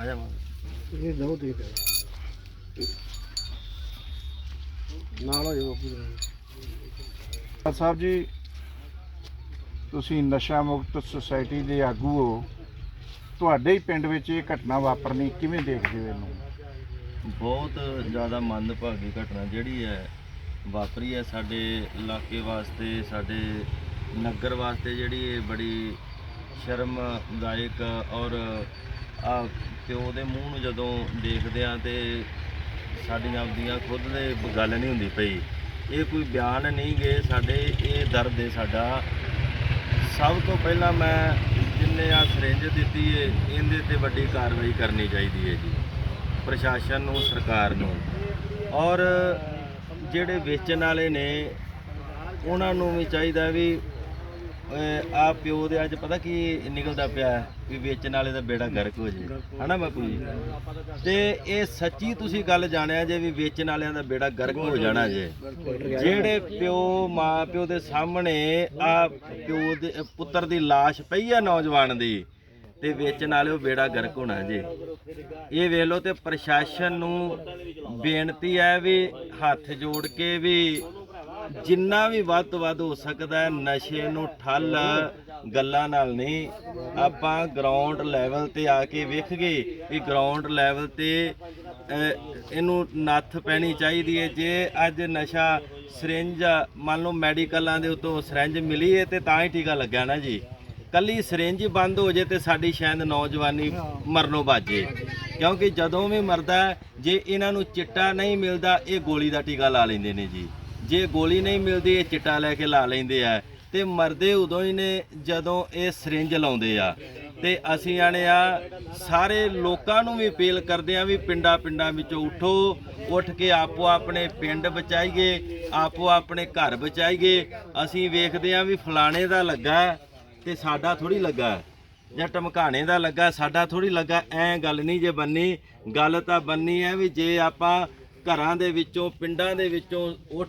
ਆ ਜਾ ਇਹ ਦੋ ਦੇ ਦੇ ਨਾਲ ਹੋ ਜਾਓ ਬਾਪੂ ਸਾਹਿਬ ਜੀ ਤੁਸੀਂ ਨਸ਼ਾ ਮੁਕਤ ਸੁਸਾਇਟੀ ਦੇ ਆਗੂ ਹੋ। ਤੁਹਾਡੇ ਹੀ ਪਿੰਡ ਵਿੱਚ ਇਹ ਘਟਨਾ ਵਾਪਰਨੀ ਕਿਵੇਂ ਦੇਖਦੇ ਹੋ ਇਹਨੂੰ? ਬਹੁਤ ਜ਼ਿਆਦਾ ਮੰਦਭਾਗੀ ਘਟਨਾ ਜਿਹੜੀ ਹੈ ਵਾਪਰੀ ਹੈ ਸਾਡੇ ਇਲਾਕੇ ਵਾਸਤੇ ਸਾਡੇ ਨਗਰ ਵਾਸਤੇ ਜਿਹੜੀ ਇਹ ਬੜੀ ਸ਼ਰਮਦਾਇਕ ਔਰ ਆ ਪਿਓ ਦੇ ਮੂੰਹ ਨੂੰ ਜਦੋਂ ਦੇਖਦੇ ਆ ਤੇ ਸਾਡੀਆਂ ਆਪਦੀਆਂ ਖੁਦ ਦੇ ਗੱਲ ਨਹੀਂ ਹੁੰਦੀ ਪਈ। ਇਹ ਕੋਈ ਬਿਆਨ ਨਹੀਂ ਗਏ ਸਾਡੇ, ਇਹ ਦਰਦ ਹੈ ਸਾਡਾ। ਸਭ ਤੋਂ ਪਹਿਲਾਂ ਮੈਂ ਜਿੰਨੇ ਆ ਸਿਰੰਜ ਦਿੱਤੀ ਏ, ਇਹਦੇ ਤੇ ਵੱਡੀ ਕਾਰਵਾਈ ਕਰਨੀ ਚਾਹੀਦੀ ਹੈ ਜੀ, ਪ੍ਰਸ਼ਾਸਨ ਨੂੰ, ਸਰਕਾਰ ਨੂੰ। ਔਰ ਜਿਹੜੇ ਵੇਚਣ ਵਾਲੇ ਨੇ, ਉਹਨਾਂ ਨੂੰ ਵੀ ਚਾਹੀਦਾ ਵੀ ਆ ਪਿਓ ਦੇ ਅੱਜ ਪਤਾ ਕੀ ਨਿਕਲਦਾ ਪਿਆ ਵੀ ਵੇਚਣ ਵਾਲੇ ਦਾ ਬੇੜਾ ਗਰਕ ਹੋ ਜੇ। ਹਨਾ ਬਾਪੂ ਜੀ? ਤੇ ਇਹ ਸੱਚੀ ਤੁਸੀਂ ਗੱਲ ਜਾਣਿਆ ਜੇ ਵੀ ਵੇਚਣ ਵਾਲਿਆਂ ਦਾ ਬੇੜਾ ਗਰਕ ਹੋ ਜਾਣਾ ਜੇ। ਜਿਹੜੇ ਪਿਓ ਮਾਂ ਪਿਓ ਦੇ ਸਾਹਮਣੇ ਆ ਪਿਓ ਦੇ, ਪੁੱਤਰ ਦੀ ਲਾਸ਼ ਪਈ ਆ ਨੌਜਵਾਨ ਦੀ, ਤੇ ਵੇਚਣ ਵਾਲੇ ਉਹ ਬੇੜਾ ਗਰਕ ਹੋਣਾ ਜੇ। ਇਹ ਵੇਖ ਲਓ ਤੇ ਪ੍ਰਸ਼ਾਸਨ ਨੂੰ ਬੇਨਤੀ ਹੈ ਵੀ ਹੱਥ ਜੋੜ ਕੇ ਵੀ ਜਿੰਨਾ ਵੀ ਵੱਧ ਤੋਂ ਵੱਧ ਹੋ ਸਕਦਾ ਹੈ, ਨਸ਼ੇ ਨੂੰ ਠੱਲ ਗੱਲਾਂ ਨਾਲ ਨਹੀਂ। ਆਪਾਂ ਗਰਾਊਂਡ ਲੈਵਲ ਤੇ ਆ ਕੇ ਵੇਖ ਗਏ ਵੀ ਗਰਾਊਂਡ ਲੈਵਲ ਤੇ ਇਹਨੂੰ ਨੱਥ ਪੈਣੀ ਚਾਹੀਦੀ ਹੈ। ਜੇ ਅੱਜ ਨਸ਼ਾ ਸਿਰਿੰਜ, ਮੰਨ ਲਓ ਮੈਡੀਕਲਾਂ ਦੇ ਉੱਤੋਂ ਸਿਰਿੰਜ ਮਿਲੀ ਹੈ ਤੇ ਤਾਂ ਹੀ ਟੀਕਾ ਲੱਗਿਆ ਨਾ ਜੀ। ਕੱਲੀ ਸਿਰਿੰਜ ਬੰਦ ਹੋ ਜੇ ਤੇ ਸਾਡੀ ਸ਼ਾਇਦ ਨੌਜਵਾਨੀ ਮਰਨੋਂ ਬਾਜੇ ਕਿਉਂਕਿ ਜਦੋਂ ਵੀ ਮਰਦਾ ਜੇ ਇਹਨਾਂ ਨੂੰ ਚਿੱਟਾ ਨਹੀਂ ਮਿਲਦਾ, ਇਹ ਗੋਲੀ ਦਾ ਟੀਕਾ ਲਾ ਲੈਂਦੇ ਨੇ ਜੀ। ਜੇ ਗੋਲੀ ਨਹੀਂ ਮਿਲਦੀ, ਇਹ ਚਿੱਟਾ ਲੈ ਕੇ ਲਾ ਲੈਂਦੇ ਆ। ਤੇ ਮਰਦੇ ਉਦੋਂ ਹੀ ਨੇ ਜਦੋਂ ਇਹ ਸਿਰਿੰਜ ਲਾਉਂਦੇ ਆ। ਤੇ ਅਸੀਂ ਆਣੇ ਆ, ਸਾਰੇ ਲੋਕਾਂ ਨੂੰ ਵੀ ਅਪੀਲ ਕਰਦੇ ਆ ਵੀ ਪਿੰਡਾਂ ਪਿੰਡਾਂ ਵਿੱਚੋਂ ਉਠੋ, ਉੱਠ ਕੇ ਆਪੋ ਆਪਣੇ ਪਿੰਡ ਬਚਾਈਏ, ਆਪੋ ਆਪਣੇ ਘਰ ਬਚਾਈਏ। ਅਸੀਂ ਵੇਖਦੇ ਆ ਵੀ ਫਲਾਣੇ ਦਾ ਲੱਗਾ ਤੇ ਸਾਡਾ ਥੋੜੀ ਲੱਗਾ, ਜਾਂ ਟਮਕਾਣੇ ਦਾ ਲੱਗਾ, ਸਾਡਾ ਥੋੜੀ ਲੱਗਾ। ਐ ਗੱਲ ਨਹੀਂ ਜੇ ਬੰਨੀ, ਗੱਲ ਤਾਂ ਬੰਨੀ ਹੈ ਵੀ ਜੇ ਆਪਾਂ ਘਰਾਂ ਦੇ ਵਿੱਚੋਂ, ਪਿੰਡਾਂ ਦੇ ਵਿੱਚੋਂ ਉੱਠ